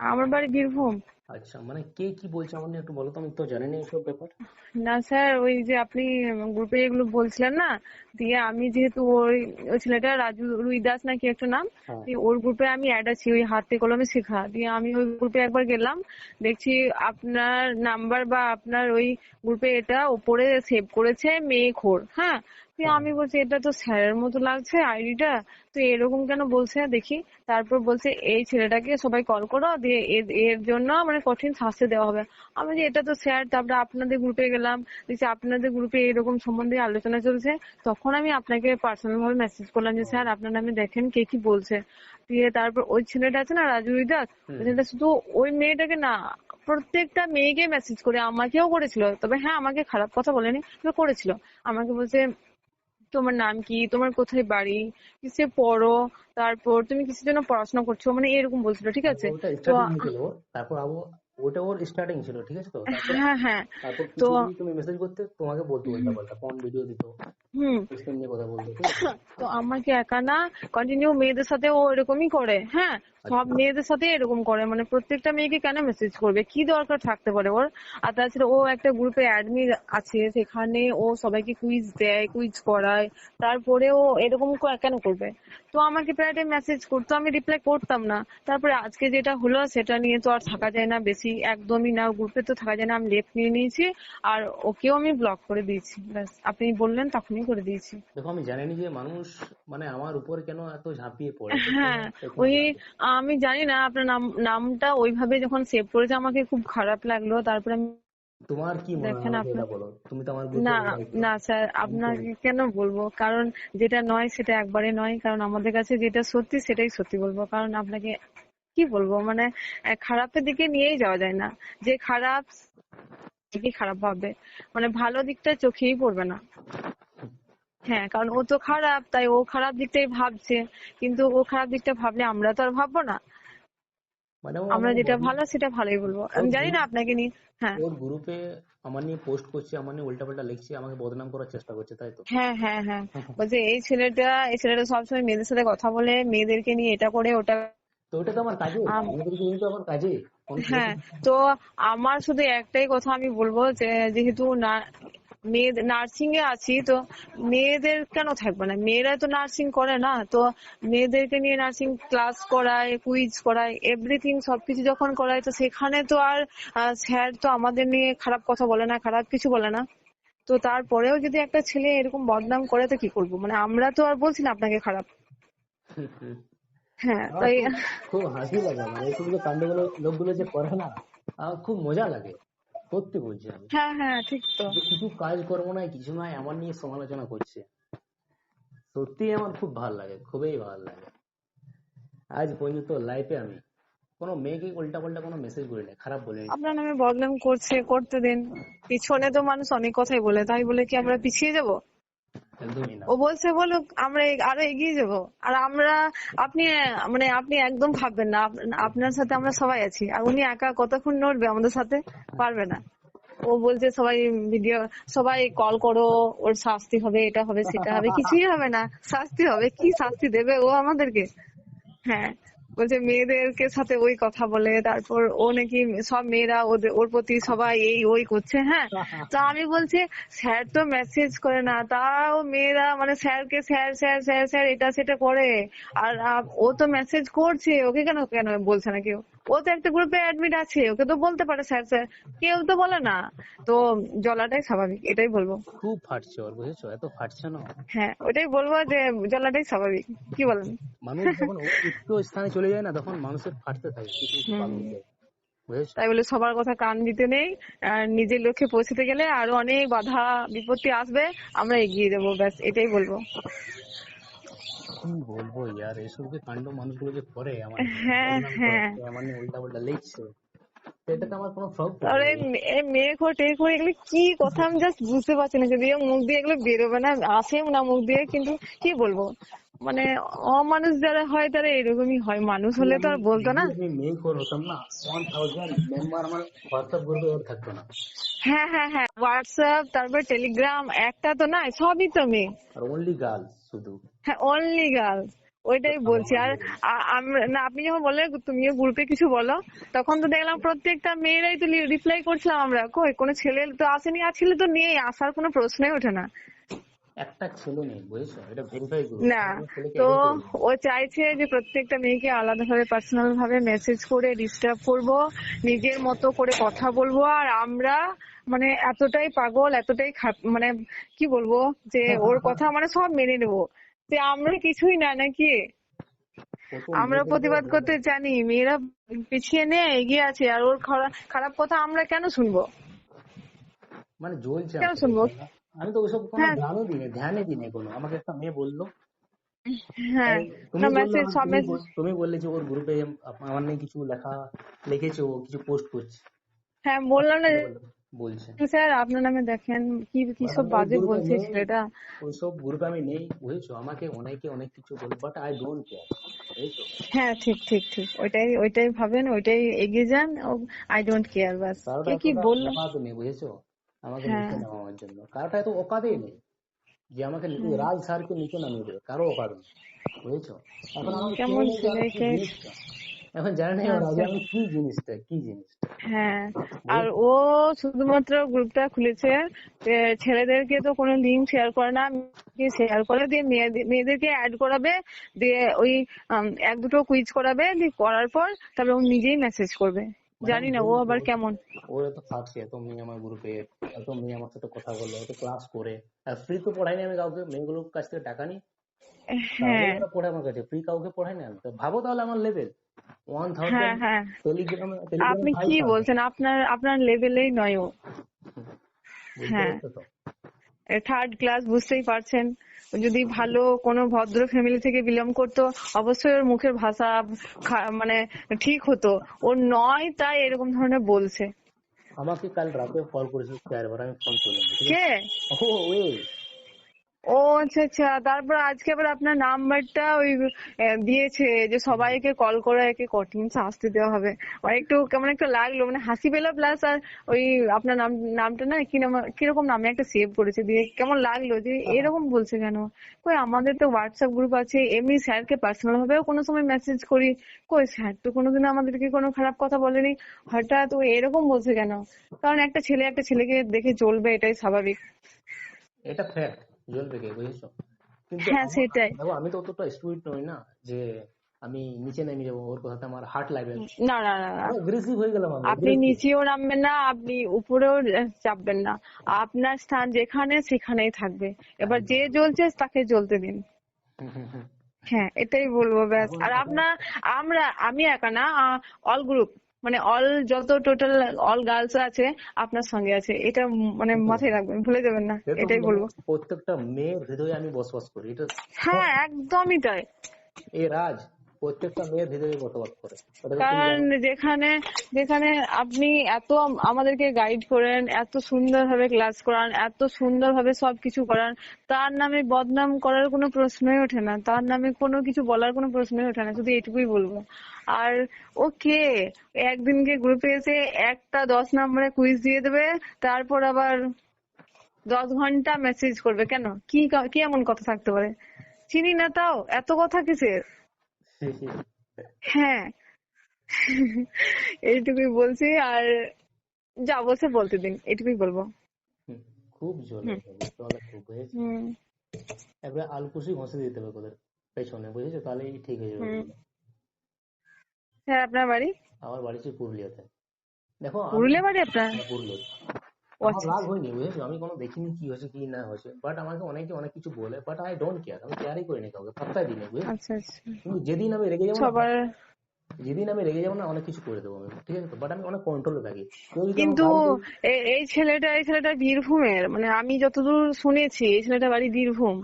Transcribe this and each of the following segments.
আমার বাড়ি বীরভূম। আচ্ছা মানে কে কি বলছে আমার একটু বলো তো আমি তো জানি না এইসব ব্যাপার। না স্যার ওই যে আপনি গ্রুপে এগুলো বলছিলেন না দিয়ে আমি যেহেতু ওই ওই ছেলেটা রাজু রুই দাস নাকি একটা নাম হ্যাঁ। ওর গ্রুপে আমি অ্যাড আছি ওই হাতে কলমে শেখা। দিয়ে আমি ওই গ্রুপে একবার গেলাম দেখছি আপনার নাম্বার বা আপনার ওই গ্রুপে এটা ওপরে সেভ করেছে মেয়ে খোর হ্যাঁ? দিয়ে আমি বলছি এটা তো স্যারের মতো লাগছে আইডিটা। তো এরকম কেন বলছে দেখি। তারপর বলছে এই ছেলেটাকে সবাই কল করো দিয়ে এর- এর জন্য মানে কঠিন শাস্তি দেওয়া হবে। আমি যে এটা তো স্যার তারপরে আপনাদের গ্রুপে গেলাম। দেখছি আপনাদের গ্রুপে এরকম সম্বন্ধে আলোচনা চলছে। তখন আমি আপনাকে পার্সোনাল ভাবে মেসেজ করলাম যে স্যার আপনার নামে দেখেন কে কি বলছে। দিয়ে তারপর ওই ছেলেটা আছে না রাজু দাস ছেলেটা শুধু ওই মেয়েটাকে না প্রত্যেকটা মেয়েকে মেসেজ করে আমাকেও করেছিল। তবে হ্যাঁ আমাকে খারাপ কথা বলেনি করেছিল। আমাকে বলছে তোমার নাম কি? তোমার কোথায় বাড়ি? কিসে পড়ো? তারপর তুমি কিসের জন্য পড়াশোনা করছ? মানে এরকম বলছিল ঠিক আছে? তো তারপর আবু ওটা ওর স্টার্টিং ছিল ঠিক আছে তো? হ্যাঁ হ্যাঁ তো কিছু তুমি মেসেজ করতে তোমাকে বলতো উল্টা পাল্টা কোন ভিডিও দিত? হুম। কথা বলতো তো আমাকে একা না কন্টিনিউ মেয়েদের সাথে ও এরকমই করে হ্যাঁ? সব মেয়েদের সাথে এরকম করে মানে প্রত্যেকটা মেয়েকে কেন মেসেজ করবে? কি দরকার থাকতে পারে ওর? আর তাছাড়া ও একটা গ্রুপে অ্যাডমিন আছে সেখানে ও সবাইকে কুইজ দেয় কুইজ করায়। তারপরে ও এরকম কেন করবে? তো আমাকে প্রায় টাইম মেসেজ করতো আমি রিপ্লাই করতাম না। তারপরে আজকে যেটা হলো সেটা নিয়ে তো আর থাকা যায় না বেশি একদমই না। গ্রুপে তো থাকা যায় না। আমি লেফট নিয়ে নিয়েছি আর ওকেও আমি ব্লক করে দিয়েছি। ব্যাস আপনি বললেন তখনই করে দিয়েছি। দেখো আমি জানিনি যে মানুষ মানে আমার উপরে কেন এত ঝাঁপিয়ে পড়ে। হ্যাঁ ওই। আমি জানি না আপনার নাম নামটা ওইভাবে যখন সেভ করেছে আমাকে খুব খারাপ লাগল তারপরে আমি তোমার কি মনে হয় এটা বলো? তুমি তো আমার না না। স্যার আপনাকে কেন বলব? কারণ যেটা নয় সেটা একবারে নয় কারণ আমাদের কাছে যেটা সত্যি সেটাই সত্যি বলব। কারণ আপনাকে কি বলব? মানে খারাপের দিকে নিয়েই যাওয়া যায় না। যে খারাপ ঠিকই খারাপ ভাববে? মানে ভালো দিকটা চোখেই পড়বে না। হ্যাঁ কারণ ও তো খারাপ তাই ও খারাপ দিকটাই ভাবছে। কিন্তু ও খারাপ দিকটা ভাবলে আমরা তো আর ভাববো না। মানে আমরা যেটা ভালো সেটা ভালোই বলব। আমি জানি না আপনাকে নিয়ে হ্যাঁ। ওর গ্রুপে আমার নিয়ে পোস্ট করছে আমার নিয়ে উল্টাপাল্টা লিখছে আমাকে বদনাম করার চেষ্টা করছে তাই তো? হ্যাঁ হ্যাঁ হ্যাঁ। বলছে এই ছেলেটা এই ছেলেটা সবসময় মেয়েদের সাথে কথা বলে মেয়েদেরকে নিয়ে এটা করে ওটা তো ওটা তো আমার কাজে? কিন্তু আমার কাজে। হ্যাঁ তো আমার শুধু একটাই কথা আমি বলব যে যেহেতু না মেয়ে নার্সিং এ আছি তো মেয়েদের কেন থাকবে না? মেয়েরা তো নার্সিং করে না তো মেয়েদেরকে নিয়ে নার্সিং ক্লাস করায় কুইজ করায় এভরিথিং সবকিছু যখন করায় তো সেখানে তো আর স্যার তো আমাদের নিয়ে খারাপ কথা বলে না খারাপ কিছু বলে না। তো তারপরেও যদি একটা ছেলে এরকম বদনাম করে তো কি করব? মানে আমরা তো আর বলছি না আপনাকে খারাপ। হ্যাঁ তাই খুব- খুব হাসি লাগে মানে এইসব যে কাণ্ডগুলো লোকগুলো যে করে না খুব মজা লাগে। সত্যি বলছি আমি। হ্যাঁ হ্যাঁ ঠিক তো। কিছু কাজ করব না কিছু নয় আমার নিয়ে সমালোচনা করছে। সত্যি আমার খুব ভালো লাগে খুবই ভালো লাগে। আজ পর্যন্ত লাইফে আমি কোনো মেয়েকে উল্টা পাল্টা কোনো মেসেজ করি না খারাপ বলে আপনার নামে বদনাম করছে করতে দিন। পিছনে তো মানুষ অনেক কথাই বলে তাই বলে কি আমরা পিছিয়ে যাব? ও বলছে বলুক আমরা আরও এগিয়ে যাব। আর আমরা, আপনি মানে আপনি একদম ভাববেন না, আপ- আপনার সাথে আমরা সবাই আছি। আর উনি একা কতক্ষণ নড়বে আমাদের সাথে, পারবে না। ও বলছে, সবাই ভিডিও সবাই কল করো, ওর শাস্তি হবে, এটা হবে, সেটা হবে। কিছুই হবে না, শাস্তি হবে, কি শাস্তি দেবে ও আমাদেরকে? হ্যাঁ। বলছে, মেয়েদেরকে সাথে ওই কথা বলে, তারপর ও নাকি সব মেয়েরা ওদের, ওর প্রতি সবাই এই ওই করছে হ্যাঁ? তা আমি বলছি, স্যার তো মেসেজ করে না, তাও মেয়েরা মানে স্যারকে স্যার স্যার স্যার স্যার, এটা সেটা করে, আর ও তো মেসেজ করছে, ওকে কেন কেন বলছে না কেউ? ও তো একটা গ্রুপে অ্যাডমিট আছে ওকে তো বলতে পারে স্যার স্যার কেউ তো বলে না। তো জলাটাই স্বাভাবিক এটাই বলব। খুব ফাটছে ওর বুঝেছ? এত ফাটছে না? হ্যাঁ ওটাই বলব যে জলাটাই স্বাভাবিক। কি বলেন? মানুষ যখন উচ্চ স্থানে চলে যায় না তখন মানুষের ফাটতে থাকে তাই বলে সবার কথা কান দিতে নেই আর নিজের লক্ষ্যে পৌঁছতে গেলে আরও অনেক বাধা বিপত্তি আসবে আমরা এগিয়ে যাব ব্যাস এটাই বলব। কি বলব ইয়ার এসব যে কাণ্ড মানুষগুলো যে করে আমার হ্যাঁ, হ্যাঁ। নিয়ে উল্টা পাল্টা লিখছে সেটাতে আমার কোনো ফ্রক এই মেয়ে এগুলো কি কথা? আমি জাস্ট বুঝতে পারছি না। যদি মুখ দিয়ে এগুলো বেরোবে না আসেও না মুখ দিয়ে কিন্তু কি বলব? মানে অমানুষ যারা হয় তারা এরকমই হয়। মানুষ হলে তো আর বলতো না। মেয়ে হতাম না ওয়ান থাউজেন্ড মেম্বার আমার হোয়াটসঅ্যাপ গ্রুপে ওর থাকতো না। হ্যাঁ হ্যাঁ হ্যাঁ হোয়াটসঅ্যাপ তারপর টেলিগ্রাম একটা তো না সবই তো মেয়ে। আর অনলি গার্লস শুধু। হ্যাঁ অনলি গার্লস ওইটাই বলছি। আর না আপনি যখন বললেন তুমিও গ্রুপে কিছু বলো তখন তো দেখলাম প্রত্যেকটা মেয়েরাই তো রিপ্লাই করছিলাম আমরা। কই কোনো ছেলে তো আসেনি আর ছেলে তো নেই আসার কোনো প্রশ্নই ওঠে না। একটা ছেলে নেই বুঝেছ? এটা ভেরিফাই করো না তো। ও চাইছে যে প্রত্যেকটা মেয়েকে আলাদাভাবে পার্সোনাল ভাবে মেসেজ করে ডিস্টার্ব করব নিজের মতো করে কথা বলব আর আমরা মানে এতটাই পাগল এতটাই মানে কি বলব যে ওর কথা মানে সব মেনে নেব। যে আমরা কিছুই না নাকি? আমরা প্রতিবাদ করতে জানি মেয়েরা পিছিয়ে নিয়ে এগিয়ে আছে আর ওর খারা- খারাপ কথা আমরা কেন শুনব? মানে জ্বলছে কেন শুনব? আমি তো ওইসব কোনো হ্যাঁ। ধ্যানও দিই ধ্যানে দিই কোনো। আমাকে একটা মেয়ে বলল। হ্যাঁ তুমি বললে যে ওর গ্রুপে আমার নিয়ে কিছু লেখা লিখেছে ও কিছু পোস্ট করছে। হ্যাঁ বললাম না বলছে। স্যার আপনার নামে দেখেন কি কি সব বাজে বলছে ছেলেটা? ওইসব গ্রুপে আমি নেই বুঝেছ? আমাকে অনেকে অনেক কিছু বলে বাট আই ডোন্ট কেয়ার হ্যাঁ ঠিক ঠিক ঠিক ওইটাই ওইটাই ভাবেন ওইটাই এগিয়ে যান আই ডোন্ট কেয়ার বাস। কে কি বলল? বুঝেছ? আমাকে হ্যাঁ। নিচে নামানোর জন্য। কারোটা এত অকাতেই নেই যে আমাকে রাজ স্যারকে নিচে নামিয়ে দেবে। কারও অকাত নেই। বুঝেছ? এখন জিনিসটা। এখন জানে না এবার আগে আমি কি জিনিসটা কি জিনিসটা? হ্যাঁ। আর ও শুধুমাত্র গ্রুপটা খুলেছে। ছেলেদেরকে তো কোনো লিঙ্ক শেয়ার করে না। শেয়ার করে দিয়ে মেয়েদের- মেয়েদেরকে অ্যাড করাবে। দিয়ে ওই এক দুটো কুইজ করাবে। দিয়ে করার পর তারপরে ও নিজেই মেসেজ করবে। জানি না ও আবার কেমন? ওর তো থাকছে এত মেয়ে আমার গ্রুপে এত মেয়ে আমার সাথে কথা বলে এত ক্লাস করে। আর ফ্রি তো পড়াইনি আমি কাউকে মেয়েগুলোর কাছ থেকে টাকা নিই হ্যাঁ। পড়ে আমার কাছে ফ্রি কাউকে পড়াই না। আমি তো ভাবো তাহলে আমার লেভেল ওয়ান হ্যাঁ থাউজেন্ড টেলিগ্রামে আপনি কি বলছেন? আপনার আপনার লেভেলেই নয় ও। হ্যাঁ। থার্ড ক্লাস বুঝতেই পারছেন। যদি ভালো কোনো ভদ্র ফ্যামিলি থেকে বিলং করতো অবশ্যই ওর মুখের ভাষা মানে ঠিক হতো। ওর নয় তাই এরকম ধরনের বলছে। আমাকে কাল রাতে কল করেছে চারবার আমি ফোন করলাম কে? ও ওই ও আচ্ছা আচ্ছা। তারপর আজকে আবার আপনার নাম্বারটা ওই দিয়েছে যে সবাইকে কল করে একে কঠিন শাস্তি দেওয়া হবে। আমার একটু কেমন একটা লাগল মানে হাসি পেল প্লাস আর ওই আপনার নাম নামটা না কি নাম কীরকম নামে একটা সেভ করেছে দিয়ে কেমন লাগল যে এরকম বলছে কেন? কই আমাদের তো হোয়াটসঅ্যাপ গ্রুপ আছে এমনি স্যারকে পার্সোনাল ভাবেও কোনো সময় মেসেজ করি। কই স্যার তো কোনোদিন আমাদেরকে কোনো খারাপ কথা বলেনি। হঠাৎ ও এরকম বলছে কেন? কারণ একটা ছেলে একটা ছেলেকে দেখে চলবে এটাই স্বাভাবিক। এটা ফ্যাক্ট জ্বলবে কে বুঝেছ? কিন্তু হ্যাঁ, সেটাই। দেখো আমি তো অতটা স্টুপিড নই না যে আমি নিচে নেমে যাব ওর কথাতে আমার হার্ট লাগবে। না না না না অ্যাগ্রেসিভ হয়ে গেলাম আমি আপনি নিচেও নামবেন না আপনি উপরেও চাপবেন না। আপনার স্থান যেখানে সেখানেই থাকবে। এবার যে জ্বলছে তাকে জ্বলতে দিন। হ্যাঁ এটাই বলব ব্যাস। আর আপনার আমরা আমি একা না অল গ্রুপ মানে অল যত টোটাল অল গার্লস আছে আপনার সঙ্গে আছে। এটা মানে মাথায় রাখবেন ভুলে যাবেন না। এটাই মানে বলব প্রত্যেকটা মেয়ের হৃদয়ে আমি বসবাস করি। এটা হ্যাঁ একদমই তাই। এ রাজ প্রত্যেকটা মেয়ের হৃদয়ে বসবাস করে। কারণ যেখানে যেখানে আপনি এত আমাদেরকে গাইড করেন এত সুন্দরভাবে ক্লাস করান এত সুন্দর সুন্দরভাবে সবকিছু করান তার নামে বদনাম করার কোনো প্রশ্নই ওঠে না। তার নামে কোনো কিছু বলার কোনো প্রশ্নই ওঠে না শুধু এইটুকুই বলব। আর ও কে? একদিনকে গ্রুপে এসে একটা দশ নম্বরে কুইজ দিয়ে দেবে তারপর আবার দশ ঘণ্টা মেসেজ করবে। কেন? কি কা- কি এমন কথা থাকতে পারে? চিনি না তাও? এত কথা কিসের? হ্যাঁ। এইটুকুই বলছি আর যা বলছে বলতে দিন এটুকুই বলব। খুব জ্বলে চলে খুব হুম। একবার আলকুশি ঘষে দিতে হবে ওদের পেছনে বুঝেছ? তাহলেই ঠিক হয়ে যাবে। স্যার আপনার বাড়ি? আমার বাড়ি হচ্ছে পুরুলিয়াতে। দেখো পুরুলিয়া বাড়ি আপনার? হ্যাঁ, পুরুলিয়া। আমার রাগ হয়নি বুঝেছ? আমি কোনো দেখিনি কি হয়েছে কি না হয়েছে বাট আমাকে অনেকে অনেক কিছু বলে বাট আই ডোন্ট কেয়ার আমি কেয়ারই করিনি কাউকে পাত্তাই দিই না বুঝেছ? আচ্ছা আচ্ছা। কিন্তু যেদিন আমি রেগে যাব না, সবার যেদিন আমি রেগে যাব না অনেক কিছু করে দেবো আমি ঠিক আছে বাট আমি অনেক কন্ট্রোলে থাকি। কিন্তু এই ছেলেটা এই ছেলেটা বীরভূমের মানে আমি যতদূর শুনেছি এই ছেলেটা বাড়ি বীরভূম।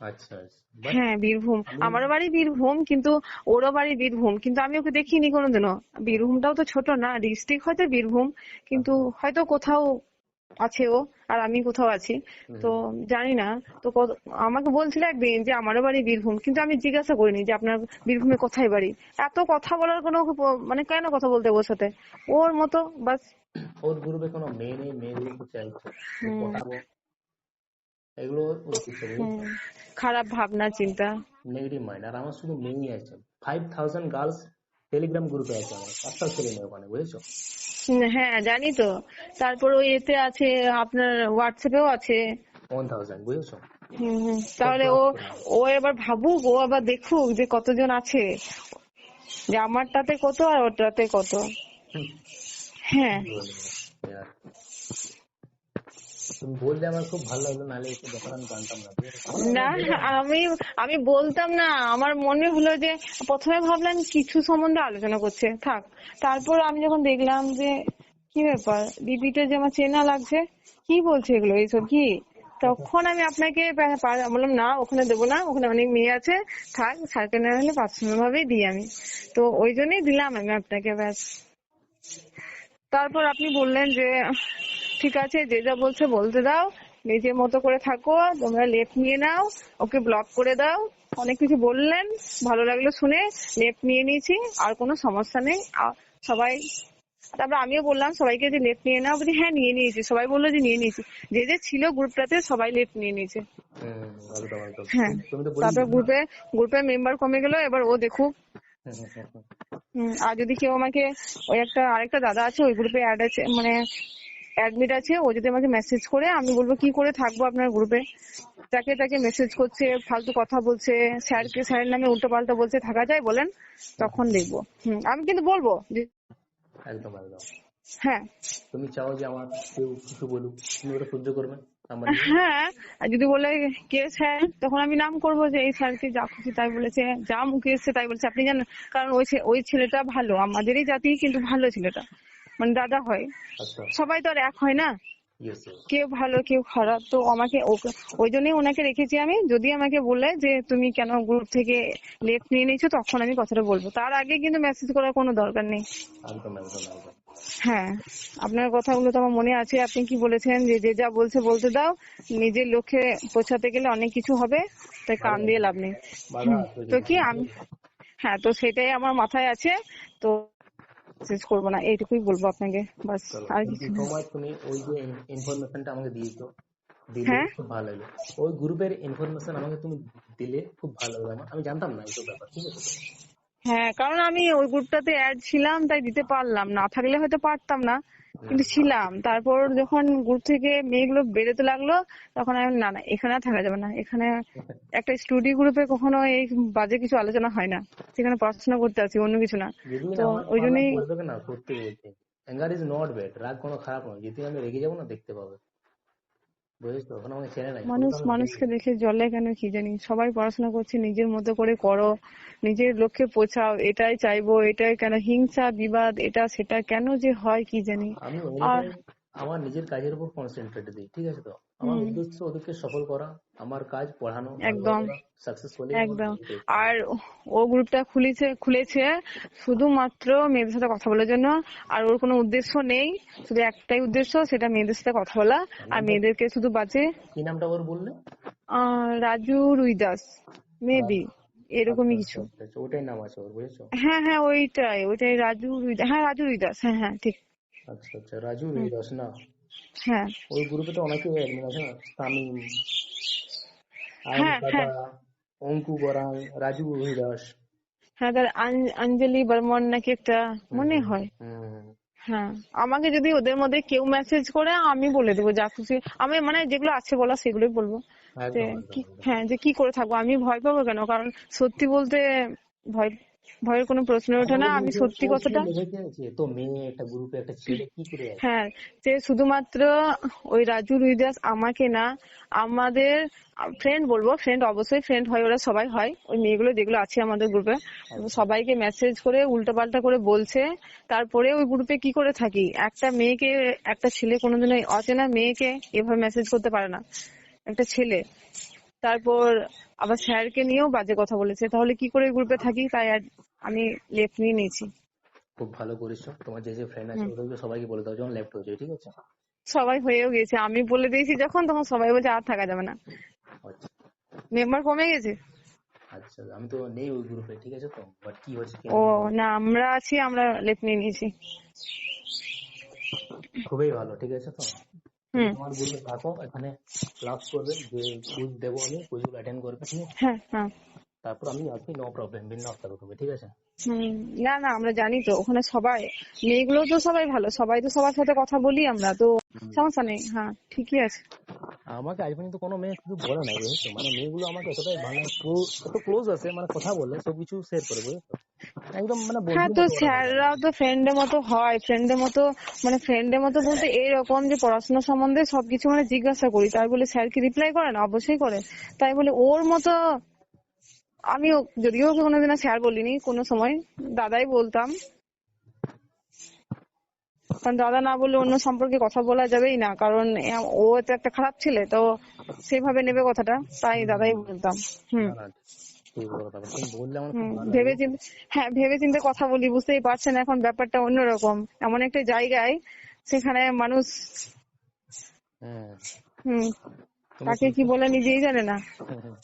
আচ্ছা আচ্ছা হ্যাঁ বীরভূম। আমারও বাড়ি বীরভূম কিন্তু ওরও বাড়ি বীরভূম কিন্তু আমি ওকে দেখিনি কোনোদিনও। বীরভূমটাও তো ছোট না ডিস্ট্রিক্ট হয়তো বীরভূম কিন্তু হয়তো কোথাও আছে ও আর আমি কোথাও আছি। তো জানি না তো আমাকে বলছিল একদিন যে আমারও বাড়ি বীরভূম কিন্তু আমি জিজ্ঞাসা করিনি যে আপনার বীরভূমে কোথায় বাড়ি। এত কথা বলার কোনো মানে কেন কথা বলতে ওর সাথে ওর মতো বাস। ওর গ্রুপে কোনো মেয়ে নেই মেয়েগুলোকে চাইছে এগুলো খারাপ ভাবনা চিন্তা। নেগেটিভ মাইন্ড আর আমার শুধু মেয়েই আছে ফাইভ থাউজেন্ড গার্লস টেলিগ্রাম গ্রুপে আছে আমার। একটাও ছেলে নেই ওখানে বুঝেছ? হ্যাঁ জানি তো। তারপর ওই এতে আছে আপনার হোয়াটসঅ্যাপেও আছে। ওয়ান থাউজেন্ড বুঝেছ? হুম হুম তাহলে ও ও এবার ভাবুক ও আবার দেখুক যে কতজন আছে। যে আমারটাতে কত আর ওটাতে কত। হ্যাঁ। বললে আমার খুব ভালো লাগল, নাহলে এই ব্যাপার আমি জানতাম না। না আমি আমি বলতাম না, আমার মনে হলো যে প্রথমে ভাবলাম কিছু সম্বন্ধে আলোচনা করছে, থাক। তারপর আমি যখন দেখলাম যে কি ব্যাপার ডিপিটা যে আমার চেনা লাগছে, কি বলছে এগুলো, এইসব কি? তখন আমি আপনাকে বললাম, না, ওখানে দেবো না, ওখানে অনেক মেয়ে আছে, থাক, স্যারকে না হলে পার্সোনাল ভাবেই দিই আমি। তো ওই জন্যই দিলাম আমি আপনাকে, ব্যাস। তারপর আপনি বললেন যে ঠিক আছে যে যা বলছে বলতে দাও নিজের মতো করে থাকো তোমরা লেফট নিয়ে নাও ওকে ব্লক করে দাও। অনেক কিছু বললেন ভালো লাগল শুনে লেফট নিয়ে নিয়েছি আর কোনো সমস্যা নেই। সবাই তারপর আমিও বললাম সবাইকে যে লেফট নিয়ে নাও বলি হ্যাঁ নিয়ে নিয়েছি। সবাই বলল যে নিয়ে নিয়েছি। যে যে ছিল গ্রুপটাতে সবাই লেফট নিয়ে নিয়েছে। হ্যাঁ তারপর গ্রুপে গ্রুপে মেম্বার কমে গেল এবার ও দেখুক। হুম, হুম। হুম, আর যদি কেউ আমাকে ওই একটা আরেকটা দাদা আছে ওই গ্রুপে অ্যাড আছে মানে অ্যাডমিট আছে ও যদি আমাকে মেসেজ করে আমি বলব কি করে থাকব আপনার গ্রুপে তাকে তাকে মেসেজ করছে ফালতু কথা বলছে স্যারকে স্যারের নামে উল্টো পাল্টা বলছে থাকা যায় বলেন তখন দেখব। হুম আমি কিন্তু বলব যে একদম একদম। হ্যাঁ। তুমি চাও যে আমার কেউ কিছু বলুক তুমি ওটা সহ্য করবে হ্যাঁ আর যদি বলে কে স্যার? তখন আমি নাম করব যে এই স্যারকে যা খুশি তাই বলেছে যা মুখে এসছে তাই বলেছে। আপনি জানেন কারণ ওই ওই ছেলেটা ভালো আমাদেরই জাতি কিন্তু ভালো ছেলেটা। মানে দাদা হয়। আচ্ছা। সবাই তো আর এক হয় না। কেউ ভালো কেউ খারাপ তো আমাকে ওই জন্যই ওনাকে রেখেছি আমি। যদি আমাকে বলে যে তুমি কেন গ্রুপ থেকে লেফট নিয়ে নিয়েছো তখন আমি কথাটা বলব। তার আগে কিন্তু মেসেজ করার কোনো দরকার নেই। হ্যাঁ আপনার কথাগুলো তো আমার মনে আছে। আপনি কি বলেছেন যে যে যা বলছে বলতে দাও। নিজের লক্ষ্যে পৌঁছাতে গেলে অনেক কিছু হবে। তাই কান দিয়ে লাভ নেই। তো কি আমি হ্যাঁ তো সেটাই আমার মাথায় আছে। তো শেষ করব না এইটুকুই বলব আপনাকে বাস আর কিছু তুমি ওই যে ইনফরমেশনটা আমাকে দিয়েছ দিলে হ্যাঁ। খুব ভালো লাগল ওই গ্রুপের ইনফরমেশন আমাকে তুমি দিলে খুব ভালো লাগল আমি জানতাম না এইসব ব্যাপার ঠিক আছে? হ্যাঁ কারণ আমি ওই গ্রুপটাতে অ্যাড ছিলাম তাই দিতে পারলাম না। থাকলে হয়তো পারতাম না। কিন্তু ছিলাম। তারপর যখন গ্রুপ থেকে মেয়েগুলো বেরোতে লাগল তখন আমি না না এখানে আর থাকা যাবে না। এখানে একটা স্টুডিও গ্রুপে কখনো এই বাজে কিছু আলোচনা হয় না। সেখানে পড়াশোনা করতে আছি অন্য কিছু না। তো ওই জন্যই সত্যি ইজ নট ব্যাড রাগ কোনো খারাপ নয়। যেদিন আমি রেগে যাব না দেখতে পাবে বুঝেছ তখন আমাকে চেনে নাই মানুষ মানুষকে দেখে জলে কেন কি জানি? সবাই পড়াশোনা করছে নিজের মতো করে করো নিজের লক্ষ্যে পৌঁছাও এটাই চাইব এটাই কেন? হিংসা বিবাদ এটা সেটা কেন যে হয় কি জানি? আর আমার নিজের কাজের উপর কনসেন্ট্রেট দিই ঠিক আছে তো? আমার উদ্দেশ্য ওদেরকে সফল করা আমার কাজ পড়ানো একদম। সাকসেসফুলি একদম। আর ও গ্রুপটা খুলেছে খুলেছে শুধুমাত্র মেয়েদের সাথে কথা বলার জন্য। আর ওর কোনো উদ্দেশ্য নেই শুধু একটাই উদ্দেশ্য সেটা মেয়েদের সাথে কথা বলা। আর মেয়েদেরকে শুধু বাজে কি নামটা ওর বললে? রাজু রুইদাস মেবি এরকমই কিছু। আচ্ছা, আচ্ছা, ওটাই নাম আছে ওর বুঝেছ? হ্যাঁ হ্যাঁ ওইটাই ওইটাই রাজু রুইদাস। হ্যাঁ রাজু রুইদাস হ্যাঁ হ্যাঁ ঠিক। আচ্ছা আচ্ছা রাজু রবিদাস না? হ্যাঁ। ওই গ্রুপে তো অনেকেই অ্যাডমিন আছে না? তামিম হ্যাঁ, হ্যাঁ। অঙ্কু বরাং রাজু রবিদাস হ্যাঁ তার অঞ্জলি বর্মন নাকি একটা মনে হয়। হ্যাঁ আমাকে যদি ওদের মধ্যে কেউ মেসেজ করে আমি বলে দেবো যা খুশি। আমি মানে যেগুলো আছে বলা সেগুলোই বলব। যে কি হ্যাঁ যে কি করে থাকব আমি ভয় পাবো কেন? কারণ সত্যি বলতে ভয় ভয়ের কোনো প্রশ্ন ওঠে না আমি সত্যি কথাটা তো মেয়ে একটা গ্রুপে একটা ছেলে কি করে হ্যাঁ সে শুধুমাত্র ওই রাজু রুইদাস আমাকে না আমাদের ফ্রেন্ড বলব ফ্রেন্ড অবশ্যই ফ্রেন্ড হয় ওরা সবাই হয় ওই মেয়েগুলো যেগুলো আছে আমাদের গ্রুপে সবাইকে মেসেজ করে উল্টোপাল্টা করে বলছে তারপরে ওই গ্রুপে কি করে থাকি? একটা মেয়েকে একটা ছেলে কোনোদিন ওই অচেনা মেয়েকে এভাবে মেসেজ করতে পারে না। একটা ছেলে। তারপর আবার স্যারকে নিয়েও বাজে কথা বলেছে। তাহলে কি করে গ্রুপে থাকি? তাই আর আমি লেফট নিয়ে নিয়েছি। খুব ভালো করেছ। তোমার যে যে ফ্রেন্ড আছে ওদেরকে সবাইকে বলে দাও যখন লেফট হয়েছে ঠিক আছে? সবাই হয়েও গেছে। আমি বলে দিয়েছি যখন তখন সবাই বলছে আর থাকা যাবে না। আচ্ছা। মেম্বার কমে গেছে? আচ্ছা আমি তো নেই ওই গ্রুপে ঠিক আছে তো? বাট কি হচ্ছে ও না। আমরা আছি আমরা লেফট নিয়ে নিয়েছি। খুবই ভালো ঠিক আছে তো? তোমার গ্রুপে থাকো এখানে ক্লাস করবে যে কুইজ দেবো আমি কুইজগুলো অ্যাটেন্ড করবে ঠিক আছে? হ্যাঁ হ্যাঁ। তারপর আমি আছি নো প্রবলেম বিন্দাস থাকো তুমি ঠিক আছে? হুম না না আমরা জানি তো ওখানে সবাই মেয়েগুলো তো সবাই ভালো সবাই তো সবার সাথে কথা বলি আমরা তো সমস্যা নেই হ্যাঁ ঠিকই আছে। আমাকে আজ পর্যন্ত কোনো মেয়ে কিছু বলে নাই বুঝেছ? মানে মেয়েগুলো আমাকে এতটাই ভালো এত ক্লোজ আছে মানে কথা বলে সবকিছু শেয়ার করে বুঝেছ? একদম মানে হ্যাঁ তো। স্যাররাও তো ফ্রেন্ডের মতো হয় ফ্রেন্ডের মতো মানে ফ্রেন্ডের মতো বলতে এরকম যে পড়াশোনা সম্বন্ধে সবকিছু মানে জিজ্ঞাসা করি তাই বলে স্যার কি রিপ্লাই করে না? অবশ্যই করে। তাই বলে ওর মতো আমিও যদিও ওকে কোনোদিনও স্যার বলিনি কোনো সময়। দাদাই বলতাম। কারণ দাদা না বললে অন্য সম্পর্কে কথা বলা যাবেই না কারণ ও তো একটা খারাপ ছেলে তো সেভাবে নেবে কথাটা তাই দাদাই বলতাম। হুম। ভেবে চিন্তে হ্যাঁ ভেবে চিন্তে কথা বলি বুঝতেই পারছেন এখন ব্যাপারটা অন্যরকম। এমন একটা জায়গায় সেখানে মানুষ হ্যাঁ। হুম তাকে কি বলে নিজেই জানে না। হুম, হুম।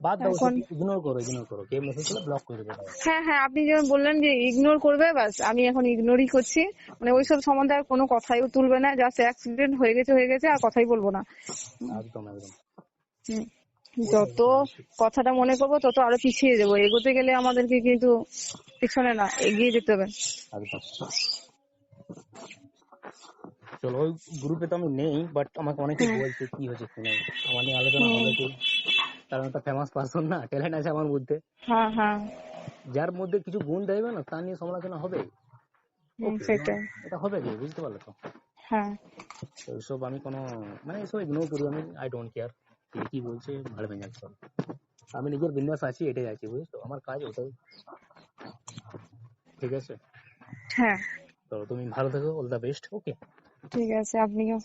বাদ দাও ইগনোর করো ইগনোর করো কে মেসেজ করলে ব্লক করে দেবে। হ্যাঁ হ্যাঁ আপনি যেমন বললেন যে ইগনোর করবে বাস আমি এখন ইগনোরই করছি। মানে ওইসব সম্বন্ধে আর কোনো কথাইও তুলবে না জাস্ট অ্যাক্সিডেন্ট হয়ে গেছে হয়ে গেছে আর কথাই বলব না। একদম একদম। যত কথাটা মনে করব তত আরও পিছিয়ে যাব। এগোতে গেলে আমাদেরকে কিন্তু পিছনে না এগিয়ে যেতে হবে। চলো ওই গ্রুপে তো আমি নেই বাট আমাকে অনেকে বলছে কি হয়েছে কি নাই। আমার নিয়ে আলোচনা হবে কি? কারণ একটা ফেমাস পার্সন না ট্যালেন্ট আছে আমার মধ্যে। হ্যাঁ হ্যাঁ। যার মধ্যে কিছু গুণ দেখবে না তার নিয়ে সমালোচনা হবে। সেটাই। এটা হবে কি বুঝতে পারলে তো? হ্যাঁ। তো এইসব আমি কোনো মানে এসব ইগনোর করি আমি আই ডোন্ট কেয়ার কে কি বলছে ভালো ভেঙে যাচ্ছে আমি নিজের বিন্দাস আছি এটাই আছি বুঝছ? আমার কাজ ওটাই। ঠিক আছে? হ্যাঁ। তো তুমি ভালো থেকো অল দ্য বেস্ট ওকে ঠিক আছে আপনিও।